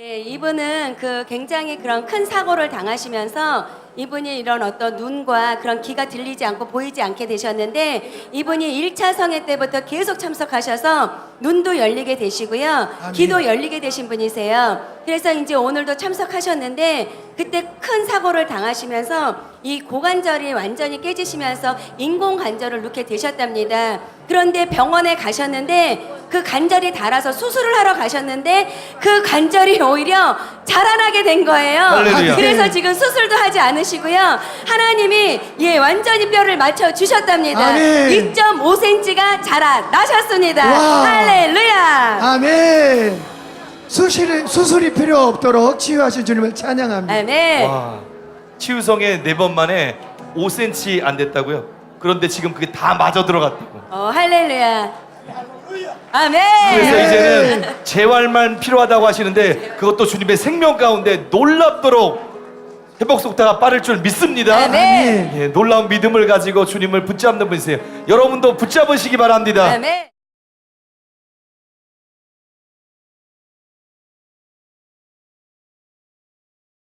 예, 이분은 그 굉장히 그런 큰 사고를 당하시면서 이분이 이런 어떤 눈과 그런 귀가 들리지 않고 보이지 않게 되셨는데 이분이 1차 성회 때부터 계속 참석하셔서 눈도 열리게 되시고요. 귀도 열리게 되신 분이세요. 그래서 이제 오늘도 참석하셨는데 그때 큰 사고를 당하시면서 이 고관절이 완전히 깨지시면서 인공 관절을 넣게 되셨답니다. 그런데 병원에 가셨는데 그 관절이 닳아서 수술을 하러 가셨는데 그 관절이 오히려 자라나게 된 거예요. 할렐루야. 그래서 지금 수술도 하지 않으시고요. 하나님이 예 완전히 뼈를 맞춰 주셨답니다. 아멘. 2.5cm가 자라나셨습니다. 와. 할렐루야. 아멘. 수술이, 수술이 필요 없도록 치유하신 주님을 찬양합니다. 아멘. 와, 치유성에 네 번 만에 5cm 안 됐다고요? 그런데 지금 그게 다 맞아 들어갔다고. 어, 할렐루야. 아멘. 그래서 네. 이제는 재활만 필요하다고 하시는데 그것도 주님의 생명 가운데 놀랍도록 회복 속도가 빠를 줄 믿습니다. 아멘. 예, 놀라운 믿음을 가지고 주님을 붙잡는 분이세요. 여러분도 붙잡으시기 바랍니다. 아멘.